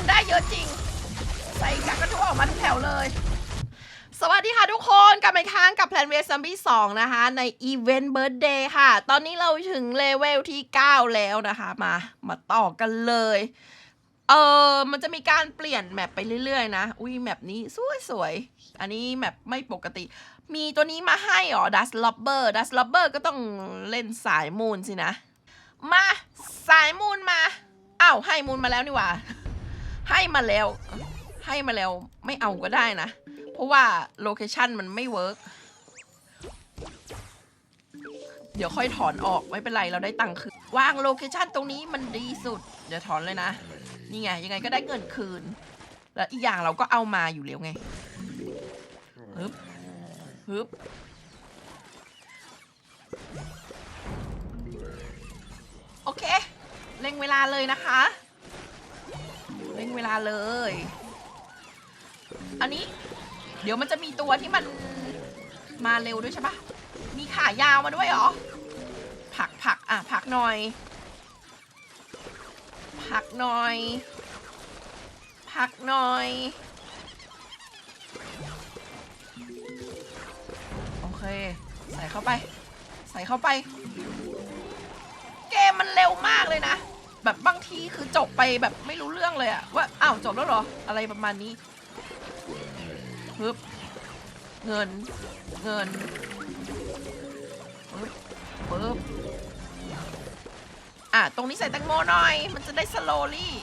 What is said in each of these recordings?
มันได้เยอะจริง ใส่กักกระทุกออกมาทั้งแถวเลย สวัสดีค่ะทุกคนกลับมาอีกครั้งกับ Plan w a y Zombie 2นะคะ ใน Event Birthday ค่ะ ตอนนี้เราถึงเลเวลที่ 9 แล้วนะคะ มา มาต่อกันเลย เออมันจะมีการเปลี่ยนแมปไปเรื่อยๆนะ อุ้ยแมปนี้สวยๆอันนี้แมปไม่ปกติ มีตัวนี้มาให้เหรอ Dust Lobber Dust Lobber ก็ต้องเล่นสายมูนสินะ มา สายมูนมาอ้าวให้มูนมาแล้วนี่หว่า ให้มาแล้ว ให้มาแล้วไม่เอาก็ได้นะ เพราะว่าโลเคชันมันไม่เวิร์กเดี๋ยวค่อยถอนออกไม่เป็นไรเราได้ตังค์คืนวางโลเคชันตรงนี้มันดีสุด เดี๋ยวถอนเลยนะ นี่ไงยังไงก็ได้เงินคืน แล้วอีกอย่างเราก็เอามาอยู่แล้วไงฮึบฮึบโอเค เร่งเวลาเลยนะคะ งเวลาเลย อันนี้ เดี๋ยวมันจะมีตัวที่มันมาเร็วด้วยใช่ปะมีขายาวมาด้วยเหรอ ผักผักอะ ผักหน่อย ผักหน่อย ผักหน่อย โอเค ใส่เข้าไป ใส่เข้าไป เกมมันเร็วมากเลยนะ แบบบางทีคือจบไปแบบไม่รู้เรื่องเลยอะว่าอ้าวจบแล้วเหรอ อะไรประมาณนี้ปึ๊บเงิน เงินปึ๊บปึ๊บอะ ตรงนี้ใส่แตงโมหน่อย มันจะได้สโลลี่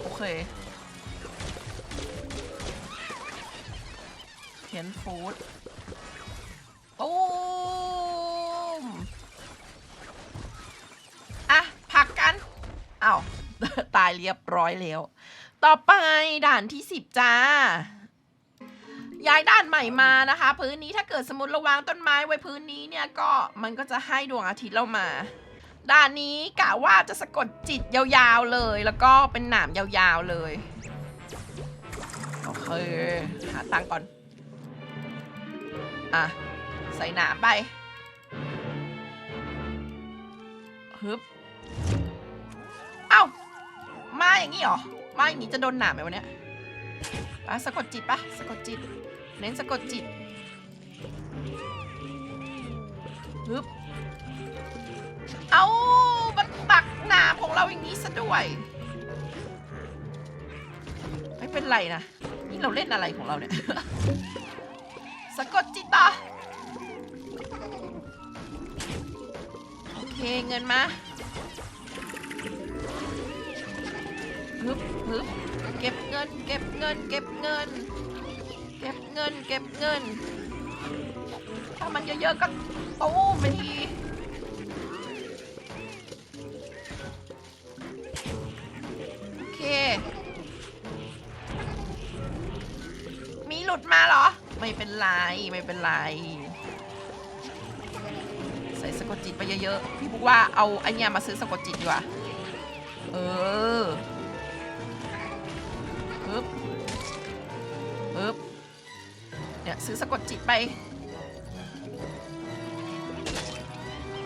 โอเคเขียนฟูดตูมอะผักกันอ้าว ตายเรียบร้อยแล้ว ต่อไปด่านที่สิบจ้า ย้ายด่านใหม่มานะคะ พื้นนี้ถ้าเกิดสมมติราวางต้นไม้ไว้พื้นนี้เนี่ยก็มันก็จะให้ดวงอาทิตย์เรามา ด่านนี้กะว่าจะสะกดจิตยาวๆเลย แล้วก็เป็นหนามยาวๆเลยโอเคหาตังค์ก่อน อะ ใส่หนามไปฮึบ เอ้า มาอย่างนี้เหรอ มาอย่างนี้จะโดนหนามไหมวะเนี่ยอะสะกดจิตปะสะกดจิต เน้นสะกดจิตฮึบเอามันปักหนามของเราอย่างนี้ซะด้วยไม่เป็นไรนะ นี่เราเล่นอะไรของเราเนี่ย สะกดจิตต่อโอเคเงินมา ฮึบฮึบเก็บเงิน เก็บเงิน เก็บเงิน เก็บเงิน เก็บเงิน ถ้ามันเยอะๆก็ตู้มไปทีโอเค มีหลุดมาเหรอ ไม่เป็นไร ไม่เป็นไร ใส่สะกดจิตไปเยอะๆ พี่บอกว่าเอาไอเนี้ยมาซื้อสะกดจิตดีกว่า เออ ซื้อสะกดจิตไป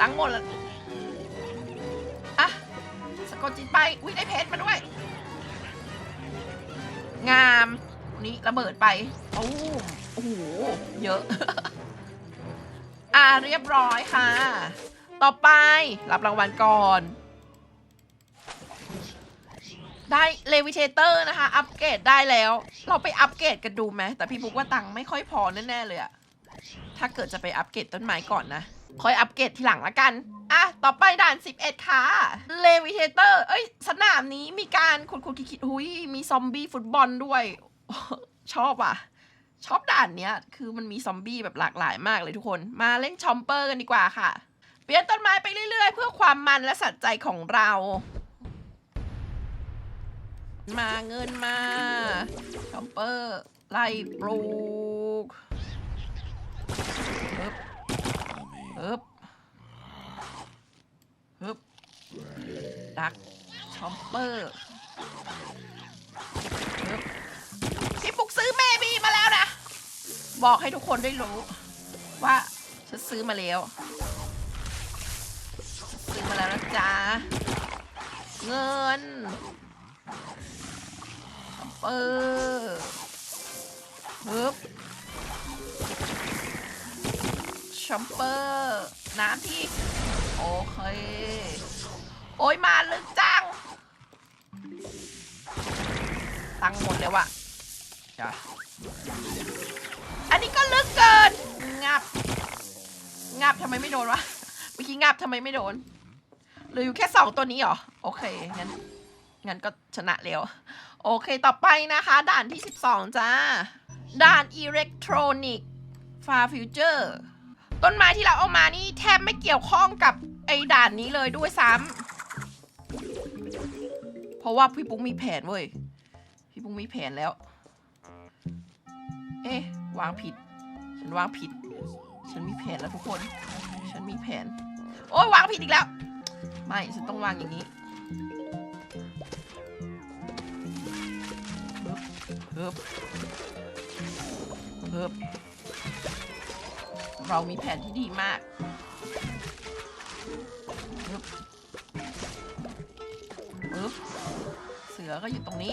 ตังหมดแล้วอะสะกดจิตไปอุ้ยได้เพชรมาด้วย งามนี่ระเบิดไปโอ้โอ้โหเยอะ อ่าเรียบร้อยค่ะ ต่อไปรับรางวัลก่อน ได้เลวิเทเตอร์นะคะ อัปเกรดได้แล้ว เราไปอัปเกรดกันดูไหมแต่พี่บุ๊กว่าตังค์ไม่ค่อยพอแน่ๆเลยอะถ้าเกิดจะไปอัปเกรดต้นไม้ก่อนนะ ค่อยอัปเกรดทีหลังละกัน อะ ต่อไปด่าน 11 ค่ะ เลวิเทเตอร์ เอ้ย สนามนี้มีการขุดขุดคิดคิดหุยมีซอมบี้ฟุตบอลด้วย ชอบอะ ชอบด่านเนี้ย คือมันมีซอมบี้แบบหลากหลายมากเลยทุกคน มาเล่นชอมเปอร์กันดีกว่าค่ะ เปลี่ยนต้นไม้ไปเรื่อยๆ เพื่อความมันและสัจใจของเรา มาเงินมาชอมเปอร์ไล่ปลูกฮึบฮึบฮึบดักชอมเปอร์ฮึบพี่ปุกซื้อแม่บีมาแล้วนะ บอกให้ทุกคนได้รู้ ว่าฉันซื้อมาแล้ว ซื้อมาแล้วนะจ๊ะเงิน เปอร์ฮึบชัมเปอร์น้ำที่ โอเค โอ้ยมาลึกจัง ตังค์หมดแล้วอะจ้ะอันนี้ก็ลึกเกิน งับ งับทำไมไม่โดนวะ เมื่อกี้งับทำไมไม่โดนเหลืออยู่แค่สองตัวนี้เหรอ โอเคงั้น งั้นก็ชนะแล้ว โอเคต่อไปนะคะ ด่านที่ 12 จ้า ด่านอิเล็กทรอนิกฟาฟิวเจอร์ต้นไม้ที่เราเอามานี่แทบไม่เกี่ยวข้องกับไอ้ด่านนี้เลยด้วยซ้ำเพราะว่าพี่ปุ๊กมีแผนเว้ย พี่ปุ๊กมีแผนแล้ว เอ๊ะ วางผิด ฉันวางผิด ฉันมีแผนแล้วทุกคน ฉันมีแผน โอ้ยวางผิดอีกแล้ว ไม่ ฉันต้องวางอย่างนี้ ฮิบเฮิบเรามีแผนที่ดีมากเฮิบเฮิบเสือก็อยู่ตรงนี้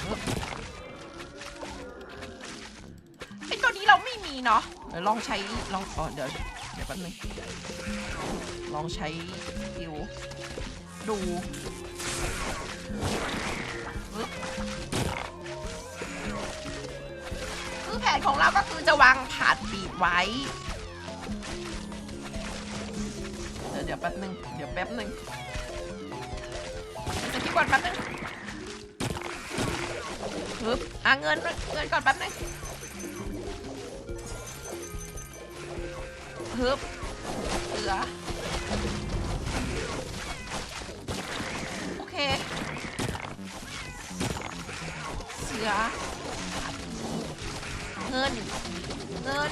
เฮิบไอตัวนี้เราไม่มีเนาะเดี๋ยวลองใช้ลองอ๋อเดี๋ยวเดี๋ยวแป๊บนึงลองใช้สกิลดู นของเราก็คือจะวางผาดปีดไว้ เดี๋ยวเดี๋ยวแป๊บนึง เดี๋ยวแป๊บนึงจะคิดก่อนแป๊บนึงปึ๊บอะเงินเงินก่อนแป๊บนึงฮึบเสือโอเคเสือ เงิน เงิน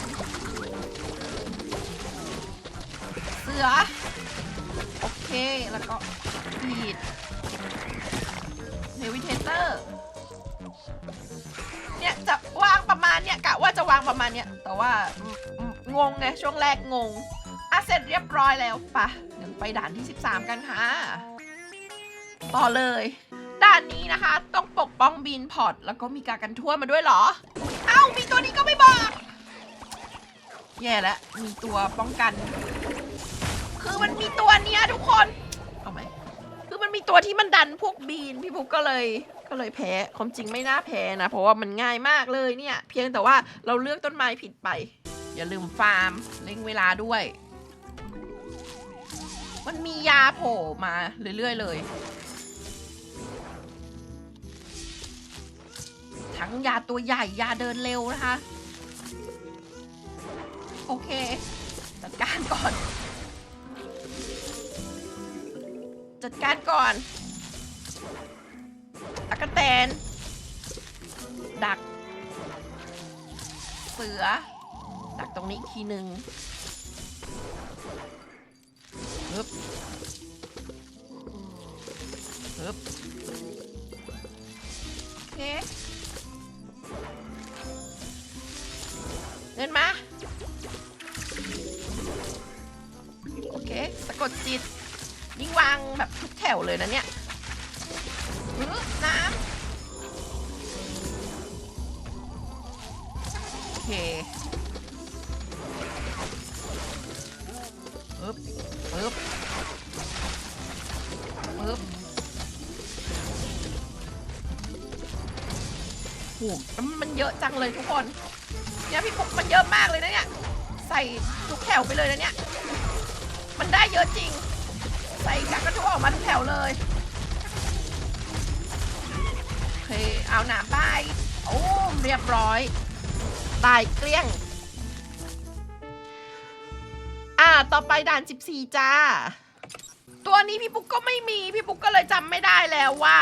เสือ โอเค แล้วก็บีดเนวิเทเตอร์ เนี่ยจะวางประมาณเนี่ยกะว่าจะวางประมาณเนี่ย แต่ว่างงไงช่วงแรกงงอะเสร็จเรียบร้อยแล้วปะงั้นไปด่านที่ 13 กันค่ะ ต่อเลย ด่านนี้นะคะต้องปกป้องบีนพอร์ตแล้วก็มีการกันทั่วมาด้วยเหรอเอ้ามีตัวนี้ก็ไม่บอก แย่แล้วมีตัวป้องกัน คือมันมีตัวเนี้ยทุกคน เอาไหม คือมันมีตัวที่มันดันพวกบีนพี่ปุ๊กก็เลยก็เลยแพ้ความจริงไม่น่าแพ้นะ เพราะว่ามันง่ายมากเลยเนี่ย เพียงแต่ว่าเราเลือกต้นไม้ผิดไป อย่าลืมฟาร์มเล่งเวลาด้วย มันมียาโผล่มาเรื่อยๆเลย ทั้งยาตัวใหญ่ยาเดินเร็วนะคะ โอเค จัดการก่อน จัดการก่อนตะกะแตน ดัก เสือ ดักตรงนี้อีกทีหนึ่งฮึบฮึบโอเค เดินมา โอเค สะกดจิต ยิ่งวางแบบทุกแถวเลยนะเนี่ยน้ำ โอเคปึ๊บปึ๊บปึ๊บโหมันเยอะจังเลยทุกคน เนี่ยพี่ปุ๊กมันเยอะมากเลยนะเนี่ย ใส่ทุกแถวไปเลยนะเนี่ย มันได้เยอะจริง ใส่กักกระทุกออกมาทุกแถวเลยโอเคเอาหนามไปโอ้เรียบร้อย ตายเกลี้ยง อ่า ต่อไปด่าน 14 จ้า ตัวนี้พี่ปุ๊กก็ไม่มี พี่ปุ๊กก็เลยจำไม่ได้แล้วว่า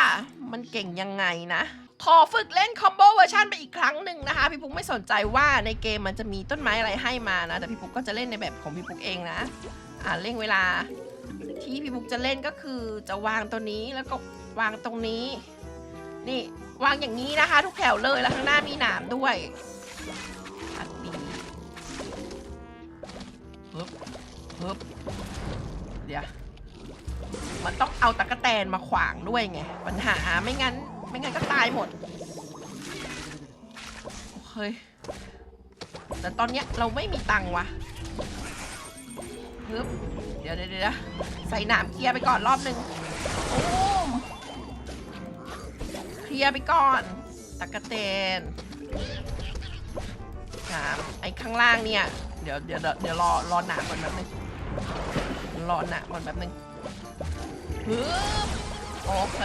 มันเก่งยังไงนะ ขอฝึกเล่นคอมโบเวอร์ชันไปอีกครั้งหนึ่งนะคะ พี่ปุ๊กไม่สนใจว่าในเกมมันจะมีต้นไม้อะไรให้มานะ แต่พี่ปุ๊กก็จะเล่นในแบบของพี่ปุ๊กเองนะ อ่าเร่งเวลา ที่พี่ปุ๊กจะเล่นก็คือจะวางตัวนี้แล้วก็วางตรงนี้ นี่วางอย่างนี้นะคะ ทุกแถวเลยแล้วข้างหน้ามีหนามด้วยอัดดีฮึบฮึบเดี๋ยวมันต้องเอาตะกแตนมาขวางด้วยไงปัญหาไม่งั้น ไม่งั้นก็ตายหมด เฮ้ย แต่ตอนเนี้ยเราไม่มีตังค์วะฮึบเดี๋ยวเดี๋ยวเดี๋ยวใส่หนามเคลียร์ไปก่อนรอบหนึ่งโอ้มเคลียร์ไปก่อนตะกแตนหนามไอ้ข้างล่างเนี่ยเดี๋ยวเดี๋ยวเดี๋ยวเดี๋ยวรอรอหนามก่อนแป๊บนึงรอหนามก่อนแป๊บนึงฮึบโอเค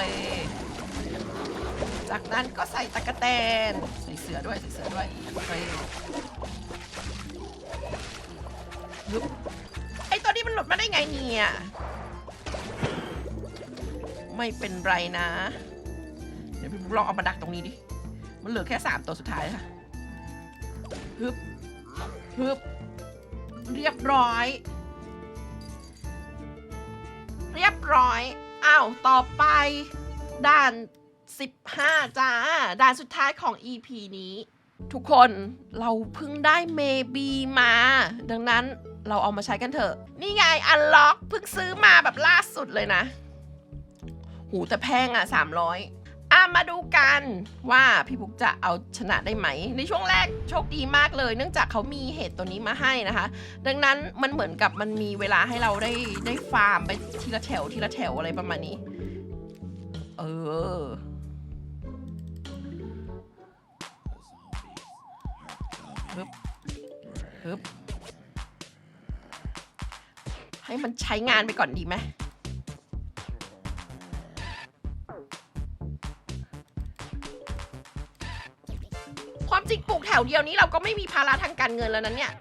จากนั้นก็ใส่ตะกะแตนใส่เสือด้วยใส่เสือด้วยโอเคฮึบไอตัวนี้มันหลุดมาได้ไงเนี่ย ไม่เป็นไรนะ เดี๋ยวพี่บุ๊กลองเอามาดักตรงนี้ดิ มันเหลือแค่สามตัวสุดท้ายค่ะฮึบฮึบเรียบร้อย เรียบร้อย อ้าว ต่อไปด่าน 15 จ้า ด่านสุดท้ายของ EP นี้ ทุกคนเราเพิ่งได้เมบีมา ดังนั้นเราเอามาใช้กันเถอะ นี่ไงอันล็อกเพิ่งซื้อมาแบบล่าสุดเลยนะ หูแต่แพงอะ 300อะมาดูกันว่าพี่พุกจะเอาชนะได้ไหม ในช่วงแรกโชคดีมากเลย เนื่องจากเขามีเหตุตัวนี้มาให้นะคะ ดังนั้นมันเหมือนกับมันมีเวลาให้เราได้ได้ฟาร์มไปทีละแถวทีละแถวอะไรประมาณนี้ เออ ฮึบฮึบให้มันใช้งานไปก่อนดีไหมความจริงปลูกแถวเดียวนี้เราก็ไม่มีภาระทางการเงินแล้วนั้นเนี่ย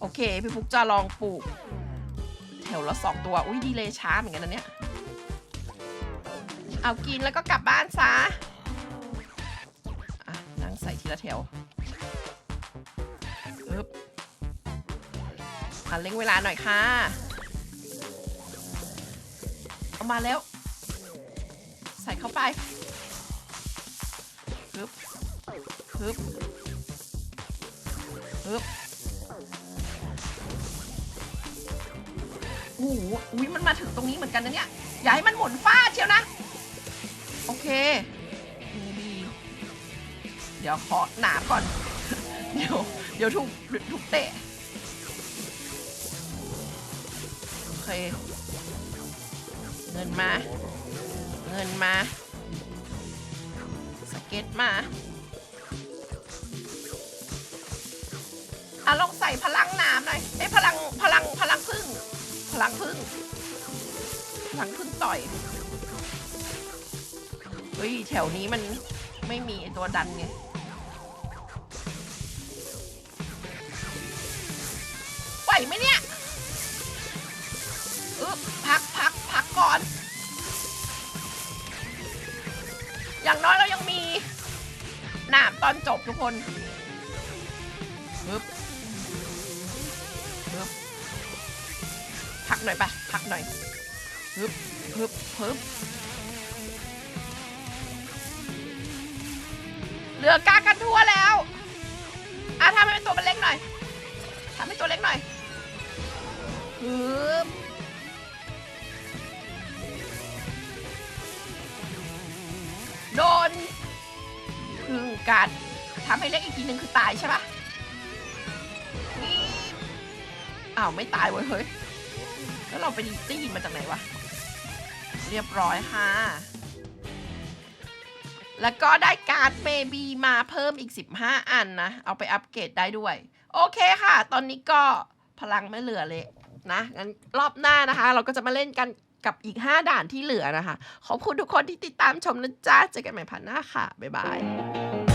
โอเค พี่ฟุกจะลองปลูก แถวละสองตัว อุ้ยดีเลยช้าเหมือนกันนะเนี่ย เอากินแล้วก็กลับบ้านซะะนั่งใส่ทีละแถว อะเล็งเวลาหน่อยค่ะ เอามาแล้ว ใส่เข้าไปปึ๊บปึ๊บปึ๊บโอ้โหอุ้ยมันมาถึงตรงนี้เหมือนกันนะเนี่ย อย่าให้มันหมุนฟาดเชียวนะ โอเคดีเดี๋ยวขอหนาก่อน เดี๋ยว เดี๋ยวถูกถูกเตะ เค เงินมา เงินมา สเก็ตมาอะลองใส่พลังนามหน่อยไอ้พลังพลังพลังพึ่ง พลังพึ่ง พลังพึ่งต่อย เฮ้ย แถวนี้มันไม่มีไอตัวดันไงไหวไหมเนี่ย ก่อน อย่างน้อยเรายังมีหนามตอนจบทุกคนปึ๊บปึ๊บพักหน่อยไปพักหน่อยปึ๊บปึ๊บปึ๊บเหลือกากันทั่วแล้วอะทำให้ตัวมันเล็กหน่อยทำให้ตัวเล็กหน่อยปึ๊บ โดนพึ่งกัดทำให้เล็กอีกทีหนึ่งคือตายใช่ปะอ้าวไม่ตายเว้ยเฮ้ย แล้วเราไปได้ยินมาจากไหนวะ เรียบร้อยค่ะ แล้วก็ได้การ์ดเบบีมาเพิ่มอีก 15 อันนะ เอาไปอัปเกรดได้ด้วย โอเคค่ะ ตอนนี้ก็พลังไม่เหลือเลยนะงั้นรอบหน้านะคะ เราก็จะมาเล่นกัน กับอีก 5 ด่านที่เหลือนะคะ ขอบคุณทุกคนที่ติดตามชมนะจ๊ะเจอกันใหม่พันหน้าค่ะ บ๊ายบาย